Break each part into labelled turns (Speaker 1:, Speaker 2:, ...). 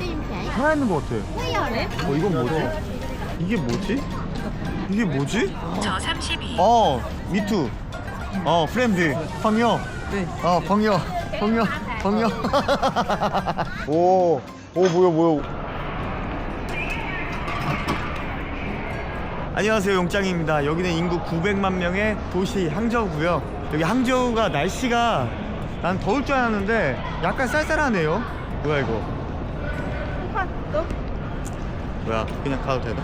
Speaker 1: 아, 혀 있는 것 같아. 어, 이건 뭐지? 이게 뭐지? 이게 뭐지?
Speaker 2: 저 32.
Speaker 1: 어, 미투. 어, 프렌드. 펑요. 네. 어, 펑요. 펑요. 펑요. 오, 오, 뭐야, 뭐야. 안녕하세요 용짱입니다 여기는 인구 900만 명의 도시 항저우고요 여기 항저우가 날씨가 난 더울 줄 알았는데 약간 쌀쌀하네요 뭐야 이거 또? 뭐야 그냥 가도 되나?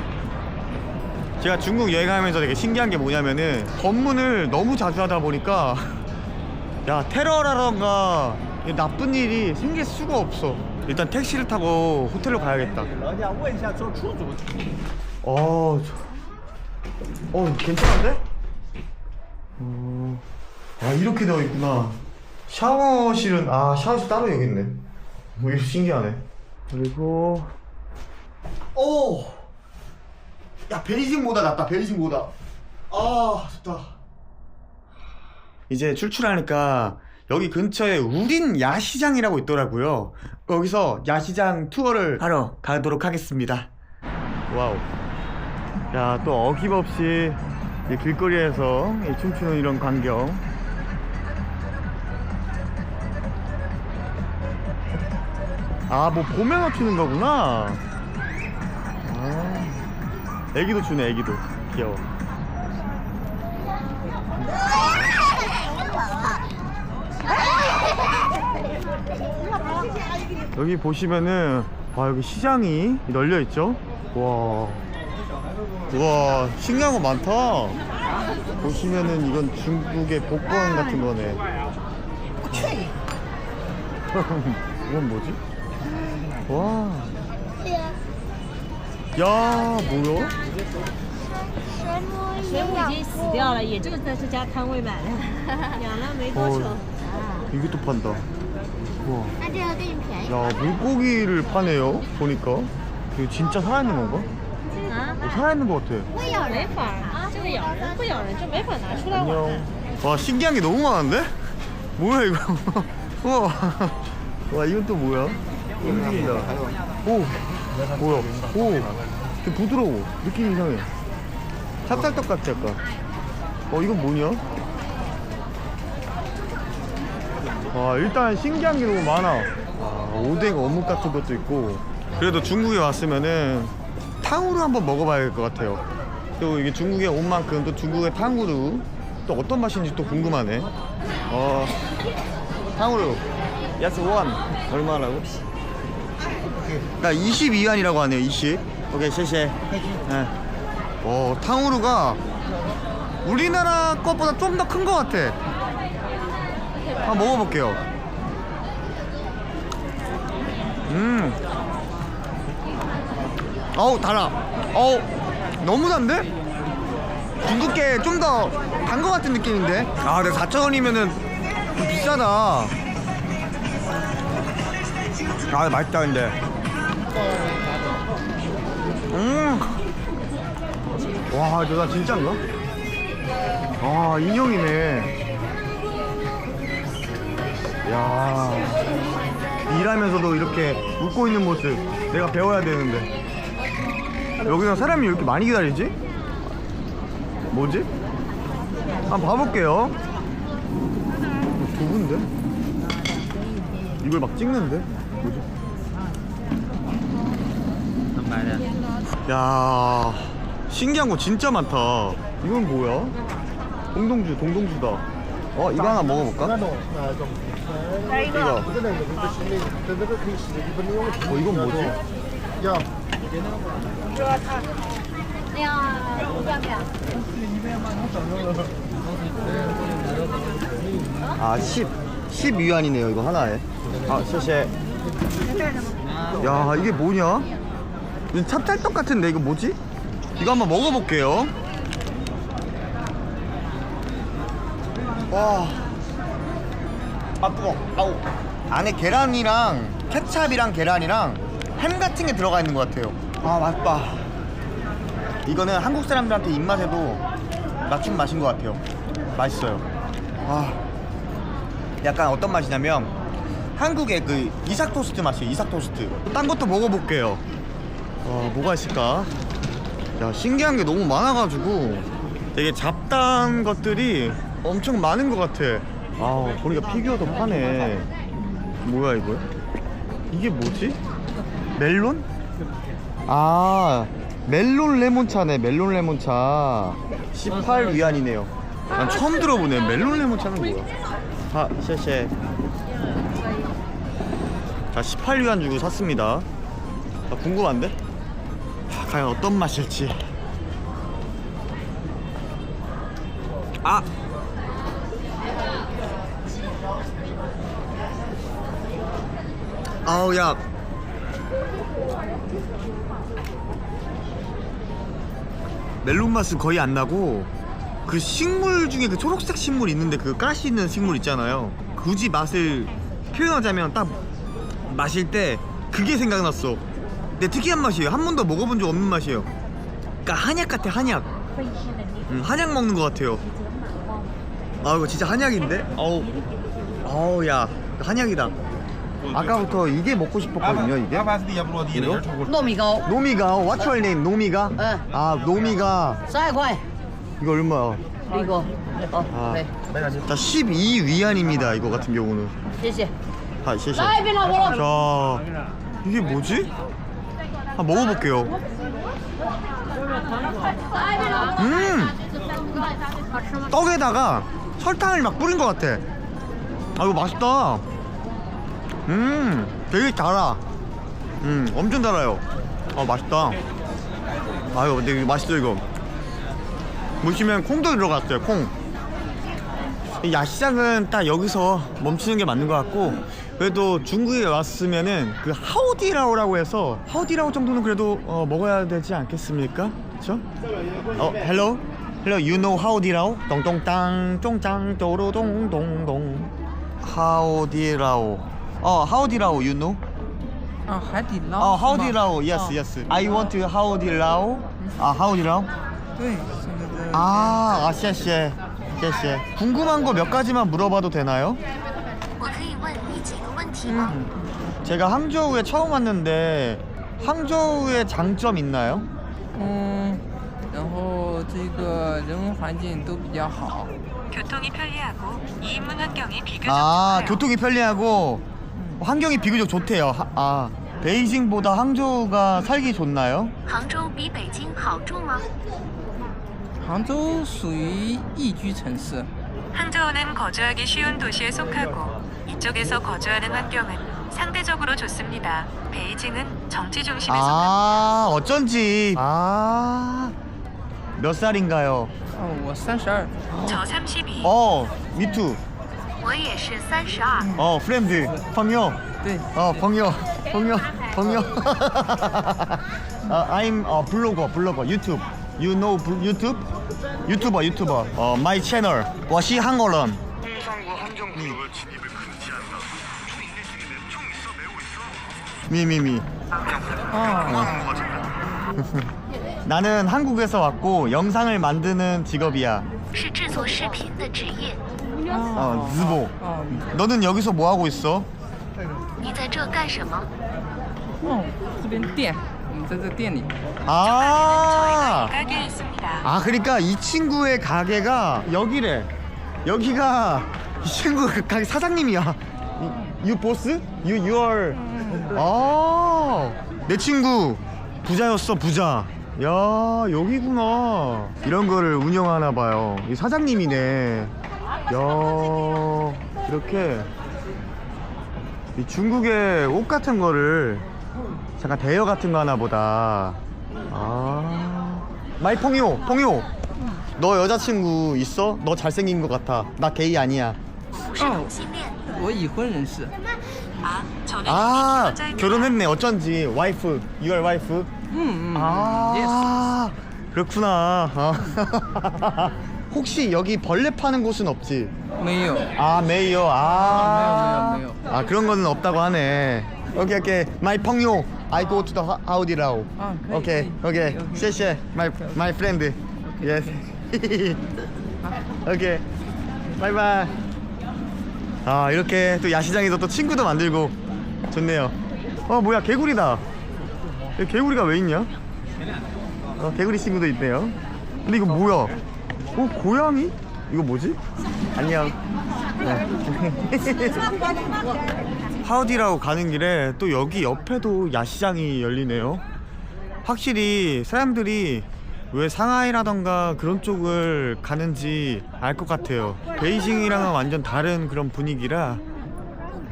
Speaker 1: 제가 중국 여행하면서 되게 신기한 게 뭐냐면은 검문을 너무 자주 하다 보니까 야 테러라던가 나쁜 일이 생길 수가 없어 일단 택시를 타고 호텔로 가야겠다 어, 저... 어 괜찮은데? 어... 아 이렇게 되어 있구나 샤워실은 아 샤워실 따로 여기 있네 뭐 이렇게 신기하네 그리고 오! 야 베이징보다 낫다 베이징보다. 아 좋다. 이제 출출하니까 여기 근처에 우린 야시장이라고 있더라고요. 거기서 야시장 투어를 하러 가도록 하겠습니다. 와우. 야 또 어김없이 이 길거리에서 이 춤추는 이런 광경 아뭐 보면서 추는 거구나. 아. 애기도 추네 애기도. 귀여워. 여기 보시면은 아 여기 시장이 널려 있죠? 와. 우와 신기한 거 많다. 보시면은 이건 중국의 복권 같은 거네. 이건 뭐지? 와. 야, 뭐야?
Speaker 3: 水母已经死掉了，也就是在这家摊位买的，养了没多久。
Speaker 1: 어, 이게 또 판다. 우와.
Speaker 4: 那这个更便宜。
Speaker 1: 야, 물고기를 파네요. 보니까. 이거 진짜 살아있는 건가?
Speaker 3: 啊，
Speaker 1: 어, 살아있는 것 같아.
Speaker 4: 会有人
Speaker 3: 没法啊，这个咬人不咬人就没法拿出来玩
Speaker 1: 안녕.
Speaker 3: 了。
Speaker 1: 와, 신기한 게 너무 많은데? 뭐야, 이거? 우와. 와, 이건 또 뭐야? 오, 뭐야? 오, 되게 부드러워. 느낌 이상해. 찹쌀떡 같지, 약간. 어, 이건 뭐냐? 와, 일단 신기한 게 너무 많아. 아, 오뎅 어묵 같은 것도 있고. 그래도 중국에 왔으면은 탕후루 한번 먹어봐야 될 것 같아요. 또 이게 중국에 온 만큼 또 중국의 탕후루 또 어떤 맛인지 또 궁금하네. 어, 탕후루. 야스 원. 얼마라고? 나 22위안이라고 하네요, 20. 오케이, 쉐쉐. 네. 어, 탕후루가 우리나라 것보다 좀 더 큰 것 같아. 한번 먹어볼게요. 음. 어우, 달아. 어우, 너무 단데? 중국게 좀 더 단 것 같은 느낌인데? 아, 근데 4,000원이면은 좀 비싸다. 아, 맛있다, 근데. 음. 와, 저나 진짜인가? 아, 인형이네. 야. 일하면서도 이렇게 웃고 있는 모습 내가 배워야 되는데. 여기서 사람이 왜 이렇게 많이 기다리지? 뭐지? 한번 봐볼게요. 좁은데? 이걸 막 찍는데? 뭐지? 야. 신기한 거 진짜 많다. 이건 뭐야? 동동주 동동주다. 어 이거 하나 먹어볼까? 이거. 어 이건 뭐지? 아10 10 위안이네요 이거 하나에. 아 셰셰 야 이게 뭐냐? 이거 찹쌀떡 같은데, 이거 뭐지? 이거 한번 먹어볼게요. 와. 아, 뜨거. 아우. 안에 계란이랑 케찹이랑 계란이랑 햄 같은 게 들어가 있는 것 같아요. 아, 맛있다. 이거는 한국 사람들한테 입맛에도 맞춘 맛인 것 같아요. 맛있어요. 아. 약간 어떤 맛이냐면 한국의 그 이삭 토스트 맛이에요 이삭 토스트 딴 것도 먹어볼게요 와 뭐가 있을까? 야 신기한 게 너무 많아가지고 되게 잡다한 것들이 엄청 많은 것 같아. 아 보니까 피규어도 파네. 뭐야 이거? 이게 뭐지? 멜론? 아 멜론 레몬차네 멜론 레몬차. 18 위안이네요. 난 처음 들어보네 멜론 레몬차는 뭐야? 아 쉐쉐. 자 18위안 주고 샀습니다. 아, 궁금한데? 아, 과연 어떤 맛일지. 아! 아우 야. 멜론 맛은 거의 안 나고 그 식물 중에 그 초록색 식물 있는데 그 가시 있는 식물 있잖아요. 굳이 맛을 표현하자면 딱 마실 때 그게 생각났어 근데 특이한 맛이에요 한 번도 먹어본 적 없는 맛이에요 그러니까 한약 같아 한약 음, 한약 먹는 것 같아요 아 이거 진짜 한약인데? 어우 어우 야 한약이다 아까부터 이게 먹고 싶었거든요 이게
Speaker 5: 八八是底下不落地的，
Speaker 1: 이거?
Speaker 5: 也超过。
Speaker 4: 糯米糕
Speaker 1: 노미가 What's your name? 노미가?
Speaker 4: 응.
Speaker 1: 아 노미가
Speaker 4: 十二块，
Speaker 1: 이거 얼마야?
Speaker 4: 一个。哦，
Speaker 1: 아.
Speaker 4: 对，
Speaker 1: 자 12위안입니다 이거 같은 경우는
Speaker 4: 谢谢。
Speaker 1: 아谢谢
Speaker 4: 来一边老婆。
Speaker 1: 자 이게 뭐지? 한번 먹어볼게요. 음! 떡에다가 설탕을 막 뿌린 것 같아. 아 이거 맛있다. 음 되게 달아. 음 엄청 달아요. 아 맛있다. 아유 이거 맛있어 이거. 보시면 콩도 들어갔어요 콩. 이 야시장은 딱 여기서 멈추는 게 맞는 것 같고 그래도 중국에 왔으면은 그 하오디라오라고 해서 하오디라오 정도는 그래도 어, 먹어야 되지 않겠습니까? 그렇죠? 어, hello, hello, you know 하오디라오? 똥똥땅, 똥땅, 또로동동동. 하오디라오. 어, 하오디라오, you know?
Speaker 2: 啊，海底捞。
Speaker 1: 어,
Speaker 2: 是吗
Speaker 1: 하오디라오, yes,
Speaker 2: 哦
Speaker 1: yes. I want to 하오디라오. 아, 하오디라오?
Speaker 2: 对，现在的。
Speaker 1: 아, 아, 谢谢,谢谢. 궁금한 거 몇 가지만 물어봐도 되나요?
Speaker 6: 我可以问你几个问题吗？
Speaker 1: 제가 항저우에 처음 왔는데 항저우의 장점 있나요?
Speaker 2: 嗯，然后这个人文环境都比较好。
Speaker 7: 교통이 편리하고 이인문 환경이 비교적
Speaker 1: 아
Speaker 7: 좋아요.
Speaker 1: 교통이 편리하고 환경이 비교적 좋대요. 하- 아 베이징보다 항저우가 살기 좋나요?
Speaker 6: 杭州比北京好住吗？
Speaker 2: 杭州属于宜居城市，
Speaker 7: 항저우는 거주하기 쉬운 도시에 속하고 이쪽에서 거주하는 환경은 상대적으로 좋습니다. 베이징은 정치 중심에 속합니다.
Speaker 1: 아 어쩐지 아 몇 살인가요?
Speaker 2: 哦，我三十二。
Speaker 7: 저 32.
Speaker 1: 어 미투
Speaker 6: 我也是三十二。
Speaker 1: 어 프렌드 펑요
Speaker 2: 对，
Speaker 1: 어 펑요 펑요 펑요 아, I'm 어 블로거 블로거 유튜브 You know 블- 유튜브? 유튜버 유튜버 어 마이 채널 我是 한국人홍상구 함정 구역을 진입 미미미
Speaker 2: 哦，
Speaker 1: 나는 한국에서 왔고 영상을 만드는 직업이야
Speaker 6: 是制作视频的职业。
Speaker 1: 어 즈보
Speaker 2: 哦，
Speaker 1: 너는 여기서 뭐 하고 있어?
Speaker 6: 你在这干什么？
Speaker 2: 哦，这边店，我们在这店里。
Speaker 1: 아
Speaker 7: 가게 있습니다.
Speaker 1: 아 그러니까 이 친구의 가게가 여기래 여기가 이 친구 그 가게 사장님이야 유 보스? You, you are. 아, 내 친구 부자였어 부자. 야 여기구나. 이런 거를 운영하나 봐요. 이 사장님이네. 야 이렇게 이 중국의 옷 같은 거를 잠깐 대여 같은 거 하나 보다. 아 마이 펑요 펑요. 너 여자친구 있어? 너 잘생긴 것 같아. 나 게이 아니야.
Speaker 6: 혹시 어.
Speaker 2: 我已婚人士。
Speaker 7: 아, 저는
Speaker 1: 아
Speaker 7: 이미 기혼자입니다.
Speaker 1: 결혼했네 어쩐지 와이프 유얼 와이프
Speaker 2: 嗯嗯。
Speaker 1: 아 그렇구나 아. 혹시 여기 벌레 파는 곳은 없지?
Speaker 2: 没有。
Speaker 1: 아 메이요 아
Speaker 2: 메이요, 메이요, 메이요.
Speaker 1: 아 그런 거는 없다고 하네 오케이 오케이 마이 펑요 I go to the 하우디라오
Speaker 2: 아, 그래,
Speaker 1: 오케이
Speaker 2: 그래.
Speaker 1: 오케이
Speaker 2: 오케이.
Speaker 1: 셰셰 마이 마이 프렌드 예스 오케이 바이바이 아 이렇게 또 야시장에서 또 친구도 만들고 좋네요. 어 뭐야 개구리다. 여기 개구리가 왜 있냐? 어 개구리 친구도 있네요. 근데 이거 뭐야? 어 고양이? 이거 뭐지? 안녕. 하우디라고 가는 길에 또 여기 옆에도 야시장이 열리네요. 확실히 사람들이 왜 상하이라던가 그런 쪽을 가는지 알 것 같아요. 베이징이랑은 완전 다른 그런 분위기라.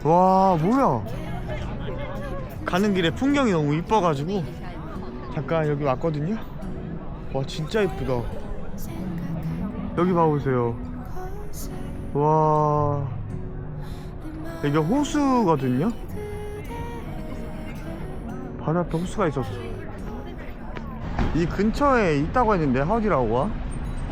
Speaker 1: 와 뭐야? 가는 길에 풍경이 너무 이뻐가지고. 잠깐 여기 왔거든요? 와 진짜 이쁘다. 여기 봐보세요. 와. 여기 호수거든요? 바로 앞에 호수가 있었어 이 근처에 있다고 했는데 하우디라오가?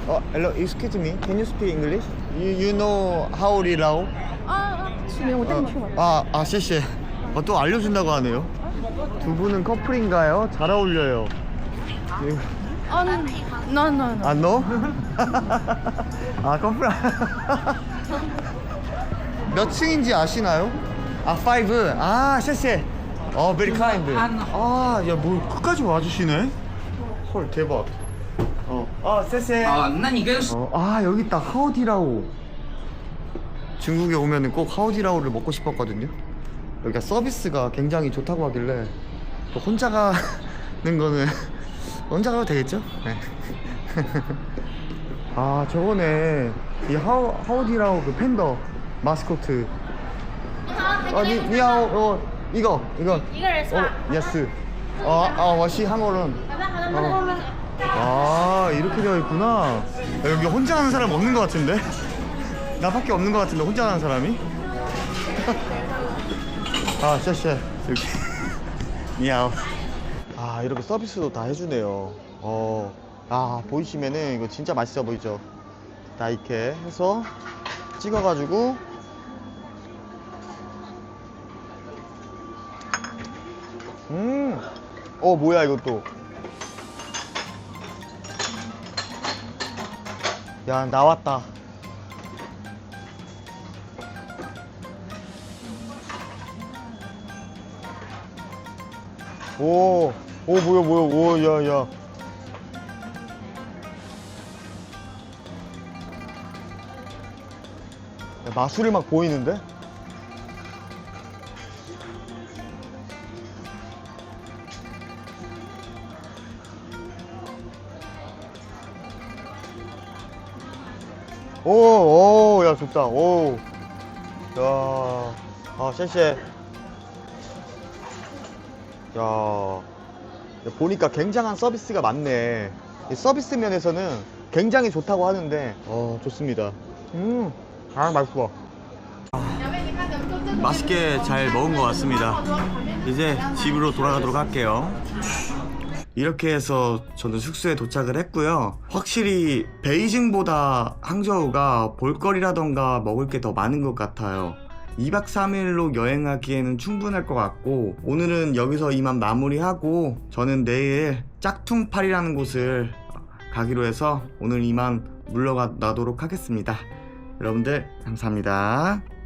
Speaker 1: 어, hello, excuse me, can you speak English? You, you know 하우디라오? 아, 지금 어떤 거 아, 아, 쎄쎄 어, 아, 아, 어, 또 알려준다고 하네요. 두 분은 커플인가요? 잘 어울려요. 아,
Speaker 8: no, no,
Speaker 1: 아, no? 아, 커플. 몇 층인지 아시나요? 아, 5 아, 쎄쎄 어, very kind. 아, 야, 뭐 끝까지 와주시네? 헐, 대박. 어, 아, 谢谢.
Speaker 2: 哦，那你跟
Speaker 1: 어, 아 여기 있다 하오디라오 중국에 오면은 꼭 하오디라오를 먹고 싶었거든요 여기가 서비스가 굉장히 좋다고 하길래 또 혼자 가는 거는 혼자 가도 되겠죠? 네. 아 저번에 이 하오, 하오디라오 그 팬더 마스코트 아 니, 니하오 어, 이거 이거
Speaker 3: 一个人是吧？
Speaker 1: 어, 예스 어, 아, 워시 한국 어는 아 이렇게 되어 있구나. 야, 여기 혼자 가는 사람 없는 것 같은데? 나밖에 없는 것 같은데 혼자 가는 사람이? 아 쎄쎄 여기 미야오. 아 이렇게 서비스도 다 해주네요. 어아 보이시면은 이거 진짜 맛있어 보이죠? 다 이렇게 해서 찍어가지고. 음어 뭐야 이것도 야 나왔다 오, 오 뭐야 뭐야 오 야야 마술이 막 보이는데? 오, 오, 야, 좋다. 오. 야, 아, 쎄쎄. 야, 보니까 굉장한 서비스가 많네. 이 서비스 면에서는 굉장히 좋다고 하는데, 어, 좋습니다. 음, 아, 맛있어. 맛있게 잘 먹은 것 같습니다. 이제 집으로 돌아가도록 할게요. 이렇게 해서 저는 숙소에 도착을 했고요. 확실히 베이징보다 항저우가 볼거리라던가 먹을 게 더 많은 것 같아요. 2박 3일로 여행하기에는 충분할 것 같고 오늘은 여기서 이만 마무리하고 저는 내일 짝퉁팔이라는 곳을 가기로 해서 오늘 이만 물러나도록 하겠습니다. 여러분들 감사합니다.